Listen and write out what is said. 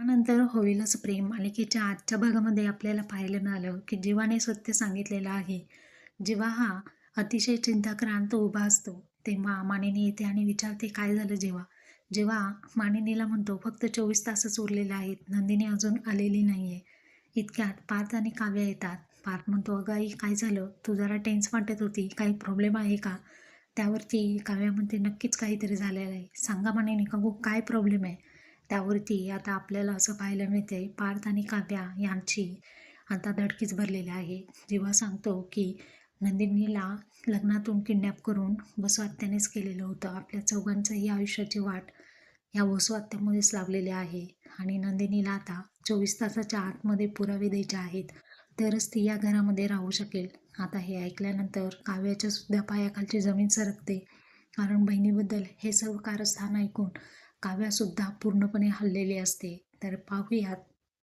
त्यानंतर होईलच प्रेम. मालिकेच्या आजच्या भागामध्ये आपल्याला पाहायला मिळालं की जीवाने सत्य सांगितलेलं आहे. जीवा हा अतिशय चिंताक्रांत उभा असतो तेव्हा मानिनी येते आणि विचारते काय झालं जेव्हा? जेव्हा मानिनीला म्हणतो फक्त चोवीस तासच उरलेले आहेत. नंदिनी अजून आलेली नाही आहे इतक्यात पार्थ आणि काव्या येतात. पार्थ म्हणतो अगं आई काय झालं? तू जरा टेन्स वाटत होती. काही प्रॉब्लेम आहे का? त्यावरती काव्या म्हणते नक्कीच काहीतरी झालेलं आहे. सांगा मानिनी का गो? काय प्रॉब्लेम आहे? त्यावरती आता आपल्याला असं पाहायला मिळते पार्थ आणि काव्या यांची आता धडकीच भरलेली आहे. जेव्हा सांगतो की नंदिनीला लग्नातून किडनॅप करून वसुहत्यानेच केलेलं होतं. आपल्या चौघांचंही आयुष्याची वाट या वसुहत्यामुळेच लावलेली आहे. आणि नंदिनीला आता चोवीस तासाच्या आतमध्ये पुरावे द्यायचे आहेत. तरच ती या घरामध्ये राहू शकेल. आता हे ऐकल्यानंतर काव्याच्या सुद्धा पायाखालची जमीन सरकते. कारण बहिणीबद्दल हे सर्व कारस्थान ऐकून काव्यासुद्धा पूर्णपणे हललेली असते. तर पाहूयात.